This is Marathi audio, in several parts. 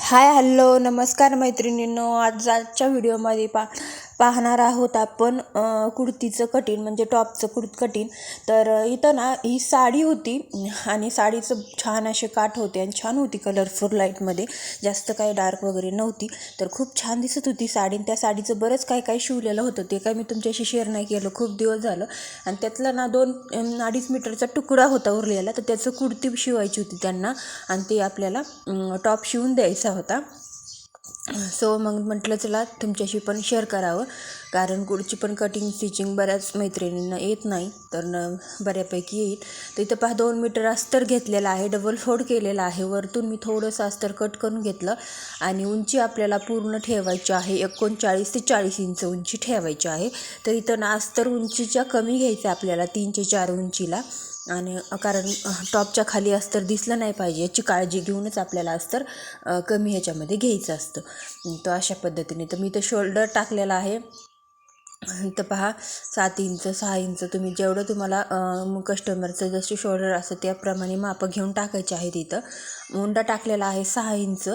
हाय हॅलो नमस्कार मैत्रिणींनो आज आजच्या व्हिडिओमध्ये पा पाहणार आहोत आपण कुडतीचं कुर्तीचं कटिंग म्हणजे टॉपचं कुर्त कटिंग. तर इथं ना ही साडी होती आणि साडीचं छान असे काठ होते आणि छान होती कलरफुल लाईटमध्ये जास्त काही डार्क वगैरे नव्हती. तर खूप छान दिसत होती साडी आणि त्या साडीचं बरंच काय काय शिवलेलं होतं. ते काय मी तुमच्याशी शेअर नाही केलं. खूप दिवस झालं. आणि त्यातला ना दोन अडीच मीटरचा तुकडा होता उरलेला. तर त्याचं कुर्ती शिवायची होती त्यांना आणि ते आपल्याला टॉप शिवून द्यायचा होता. सो मग म्हटलं चला तुमच्याशी पण शेअर करावं. कारण कुठची पण कटिंग स्टिचिंग बऱ्याच मैत्रिणींना येत नाही तर न बऱ्यापैकी येईल. तर इथं पहा दोन मीटर अस्तर घेतलेलं आहे डबल फोल्ड केलेलं आहे. वरतून मी थोडंसं अस्तर कट करून घेतलं आणि उंची आपल्याला पूर्ण ठेवायची आहे. एकोणचाळीस ते चाळीस इंच उंची ठेवायची आहे. तर इथं ना अस्तर उंचीच्या कमी घ्यायचं आपल्याला तीनशे चार उंचीला. आणि कारण टॉपच्या खाली अस्तर दिसलं नाही पाहिजे याची काळजी घेऊनच आपल्याला अस्तर कमी ह्याच्यामध्ये घ्यायचं असतं. तर अशा पद्धतीने तर मी इथं शोल्डर टाकलेला आहे. इथं पहा सात इंच सहा इंच तुम्ही जेवढं तुम्हाला कस्टमरचं जसे शोल्डर असतं त्याप्रमाणे मापं घेऊन टाकायचे आहेत इथं. मुंडा टाकलेला आहे सहा इंच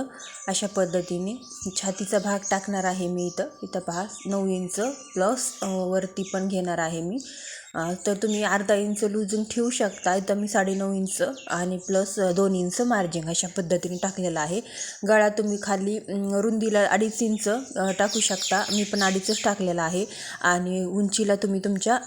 अशा पद्धतीने. छातीचा भाग टाकणार आहे मी इथं. इथं पहा नऊ इंच प्लस वरती पण घेणार आहे मी. तर तुम्ही अर्धा इंच लुजिंग ठेवू शकता इथं मी साडेनऊ इंच आणि प्लस दोन इंच मार्जिंग अशा पद्धतीने टाकलेलं आहे. गळा तुम्ही खाली रुंदीला अडीच इंच टाकू शकता. मी पण अडीचच टाकलेला आहे. आणि उंचीला तुम्ही तुमच्या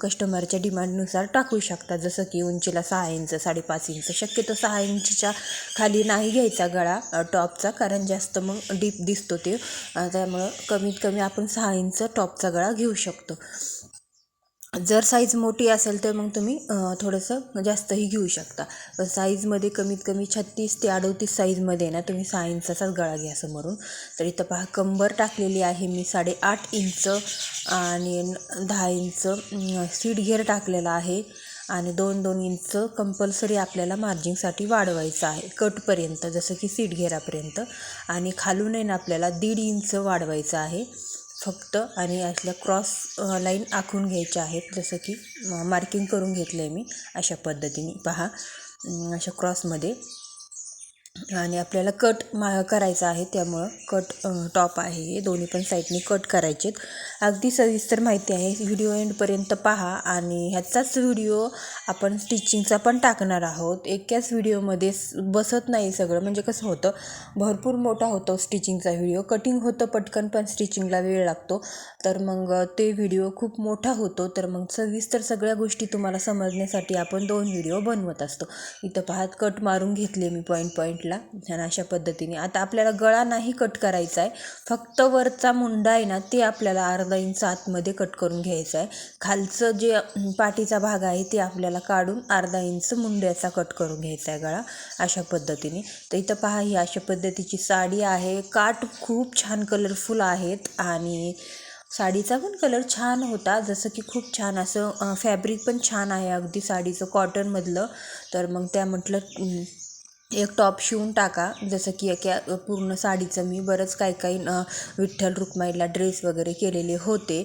कस्टमरच्या डिमांडनुसार टाकू शकता. जसं की उंचीला सहा इंच साडेपाच इंच. शक्यतो सहा इंचच्या खाली नाही घ्यायचा गळा टॉपचा कारण जास्त मग डीप दिसतो ते. त्यामुळं कमीत कमी आपण सहा इंच टॉपचा गळा घेऊ शकतो. जर साईज मोठी असेल तर मग तुम्ही थोडंसं जास्तही घेऊ शकता. पण साईजमध्ये कमीत कमी छत्तीस ते अडतीस साईजमध्ये ना तुम्ही सहा इंचाचाच गळा घ्या समोरून. तर इथं पहा कंबर टाकलेली आहे मी साडेआठ इंच आणि दहा इंच सीट घेर टाकलेला आहे. आणि दोन दोन इंच कंपल्सरी आपल्याला मार्जिंगसाठी वाढवायचं आहे कटपर्यंत जसं की सीट घेरापर्यंत. आणि खालून आहे ना आपल्याला दीड इंच वाढवायचं आहे. फक्त आणि असल्या क्रॉस लाईन आखून घ्यायच्या आहेत. जसं की मार्किंग करून घेतलं आहे मी अशा पद्धतीने. पहा अशा क्रॉसमध्ये आणि आपल्याला कट मा करायचा आहे त्यामुळं कट टॉप आहे हे. दोन्ही पण साईडने कट करायचेत. अगदी सविस्तर माहिती आहे. व्हिडिओ एंडपर्यंत पहा आणि ह्याचाच व्हिडिओ आपण स्टिचिंगचा पण टाकणार आहोत. एकाच व्हिडिओमध्ये बसत नाही सगळं. म्हणजे कसं होतं भरपूर मोठा होतो स्टिचिंगचा व्हिडिओ. कटिंग होतं पटकन पण स्टिचिंगला वेळ लागतो. तर मग ते व्हिडिओ खूप मोठा होतो. तर मग सविस्तर सगळ्या गोष्टी तुम्हाला समजण्यासाठी आपण दोन व्हिडिओ बनवत असतो. इथं पाहत कट मारून घेतले मी पॉईंट पॉईंट. पॉईंटला छान अशा पद्धतीने. आता आपल्याला गळा नाही कट करायचा आहे. फक्त वरचा मुंडा आहे ना ते आपल्याला अर्धा इंच आतमध्ये कट करून घ्यायचं आहे. खालचं जे पाठीचा भाग आहे ते आपल्याला काढून अर्धा इंच मुंड्याचा कट करून घ्यायचा आहे गळा अशा पद्धतीने. तर इथं पहा ही अशा पद्धतीची साडी आहे. काठ खूप छान कलरफुल आहेत आणि साडीचा पण कलर छान होता. जसं की खूप छान असं फॅब्रिक पण छान आहे अगदी साडीचं कॉटनमधलं तर मग त्या म्हटलं एक टॉप शिवून टाका. जसं की एका पूर्ण साडीचं मी बरंच काही काही विठ्ठल रुक्माईला ड्रेस वगैरे केलेले होते.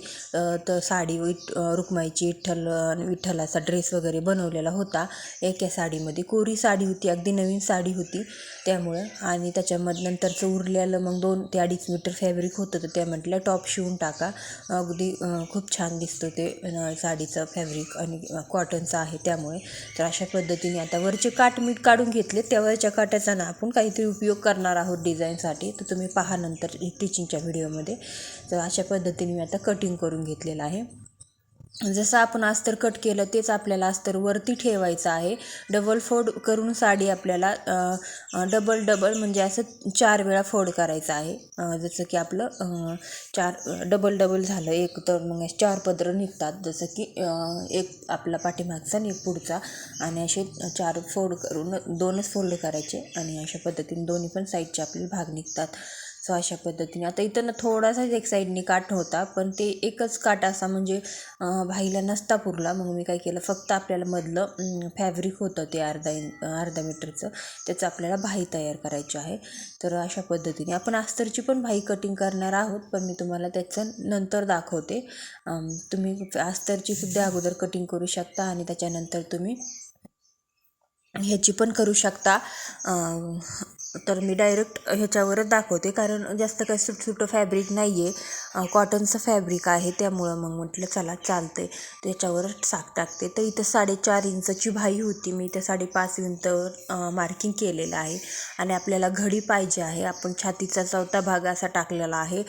तर साडी विठ रुक्माईची विठ्ठल विठ्ठलाचा ड्रेस वगैरे बनवलेला होता. एका साडीमध्ये कोरी साडी होती. अगदी नवीन साडी होती. त्यामुळं आणि त्याच्यामध्ये नंतरचं उरलेलं मग दोन ते अडीच मीटर फॅब्रिक होतं तर त्या म्हटलं टॉप शिवून टाका. अगदी खूप छान दिसतं ते साडीचं फॅब्रिक आणि कॉटनचं आहे त्यामुळे. तर अशा पद्धतीने आता वरचे काट मीठ काढून घेतले त्यावर वरच्या काट्याचा ना आपण काहीतरी उपयोग करणार आहोत डिझाईनसाठी. तर तुम्ही पहा नंतर टिचिंगच्या व्हिडिओमध्ये तर अशा पद्धतीने मी आता कटिंग करून घेतलेलं आहे. जसं आपण अस्तर कट केलं तेच आपल्याला अस्तर वरती ठेवायचं आहे. डबल फोड करून साडी आपल्याला डबल डबल म्हणजे असं चार वेळा फोड करायचं आहे. जसं की आपलं चार डबल डबल झालं एक तर मग चार पदरं निघतात. जसं की एक आपला पाठीमागचा आणि एक पुढचा. आणि असे चार फोड करून दोनच फोल्ड करायचे. आणि अशा पद्धतीने दोन्ही पण साईडचे आपले भाग निघतात. सो अशा पद्धतीने. आता इथं ना थोडासाच एक साईडने काठ होता पण ते एकच काठ असा म्हणजे भाईला नसता पुरला. मग मी काय केलं फक्त आपल्याला मधलं फॅब्रिक होतं ते अर्धा इन अर्धा मीटरचं. त्याचं आपल्याला भाई तयार करायची आहे. तर अशा पद्धतीने. आपण अस्तरची पण भाई कटिंग करणार आहोत पण मी तुम्हाला त्याचं नंतर दाखवते. तुम्ही अस्तरची सुद्धा अगोदर कटिंग करू शकता आणि त्याच्यानंतर तुम्ही ह्याची पण करू शकता. तर मी डायरेक्ट ह्याच्यावरच दाखवते. कारण जास्त काही सुटसुटं फॅब्रिक नाही आहे कॉटनचं फॅब्रिक आहे. त्यामुळं मग म्हटलं चला चालते त्याच्यावरच साक टाकते. तर इथं साडेचार इंचची भाई होती. मी इथं साडेपाच इंच मार्किंग केलेलं आहे. आणि आपल्याला घडी पाहिजे आहे. आपण छातीचा चौथा भाग असा टाकलेला आहे.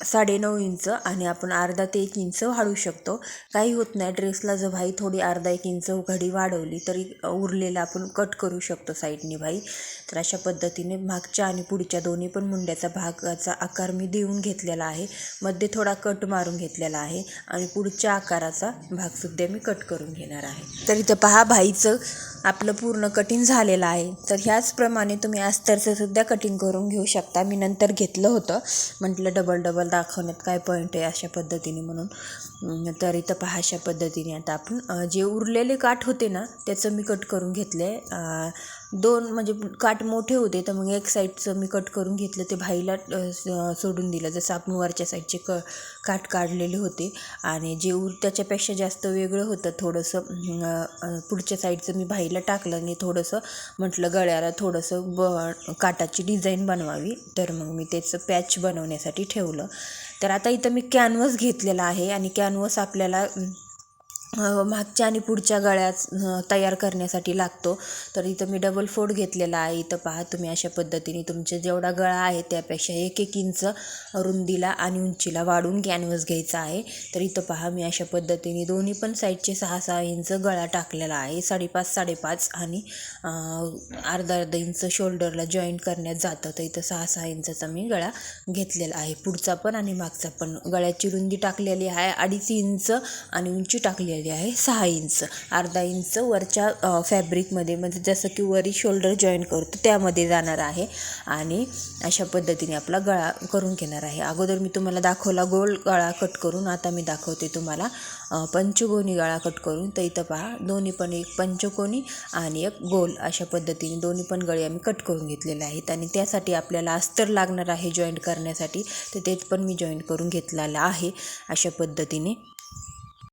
साडेनऊ इंच आणि आपण अर्धा ते एक इंच वाढवू शकतो. काही होत नाही ड्रेसला जर भाई थोडी अर्धा एक इंच घडी वाढवली तरी उरलेलं आपण कट करू शकतो साईडने भाई. तर अशा पद्धतीने मागच्या आणि पुढच्या दोन्ही पण मुंड्याचा भागाचा आकार मी देऊन घेतलेला आहे. मध्ये थोडा कट मारून घेतलेला आहे आणि पुढच्या आकाराचा भागसुद्धा मी कट करून घेणार आहे. तर इथं पहा भाईचं आपलं पूर्ण कटिंग झालेलं आहे. तर ह्याचप्रमाणे तुम्ही अस्तरचं सुद्धा कटिंग करून घेऊ शकता. मी नंतर घेतलं होतं. म्हटलं डबल डबल दाखवण्यात काय पॉईंट आहे अशा पद्धतीने म्हणून. तर इथं पहा अशा पद्धतीने आता आपण जे उरलेले काठ होते ना त्याचं मी कट करून घेतलं आहे दोन म्हणजे काठ मोठे होते तर मग एक साईडचं मी कट करून घेतलं ते भाईला सोडून दिलं. जसं आपण वरच्या साईडचे क काठ काढलेले होते आणि जे उर त्याच्यापेक्षा जास्त वेगळं होतं थोडंसं पुढच्या साईडचं मी भाईला टाकलं आणि थोडंसं म्हटलं गळ्याला थोडंसं ब काटाची डिझाईन बनवावी. तर मग मी त्याचं पॅच बनवण्यासाठी ठेवलं. तर आता इथं मी कॅनव्हस घेतलेला आहे आणि कॅनव्हस आपल्याला मागच्या आणि पुढच्या गळ्याच तयार करण्यासाठी लागतो. तर इथं मी डबल फोल्ड घेतलेला आहे. इथं पहा तुम्ही अशा पद्धतीने तुमचे जेवढा गळा आहे त्यापेक्षा एक एक इंच रुंदीला आणि उंचीला वाढून कॅनव्हस घ्यायचा आहे. तर इथं पहा मी अशा पद्धतीने दोन्ही पण साईडचे सहा सहा इंच गळा टाकलेला आहे. साडेपाच साडेपाच आणि अर्धा अर्धा इंच शोल्डरला जॉईंट करण्यात जातं. तर इथं सहा सहा इंचाचा मी गळा घेतलेला आहे. पुढचा पण आणि मागचा पण. गळ्याची रुंदी टाकलेली आहे. अडीच इंच आणि उंची टाकलेली आहे सहा इंच. अर्धा इंच वरच्या फॅब्रिकमध्ये म्हणजे जसं की वरी शोल्डर जॉईन करतो त्यामध्ये जाणार आहे. आणि अशा पद्धतीने आपला गळा करून घेणार आहे. अगोदर मी तुम्हाला दाखवला गोल गळा कट करून आता मी दाखवते तुम्हाला अ, पंचकोनी गळा कट करून. तर इथं पहा दोन्ही पण एक पंचकोनी आणि एक गोल अशा पद्धतीने दोन्ही पण गळे आम्ही कट करून घेतलेले आहेत. आणि त्यासाठी आपल्याला अस्तर लागणार आहे जॉईंट करण्यासाठी तर ते पण मी जॉईंट करून घेतलेलं आहे अशा पद्धतीने.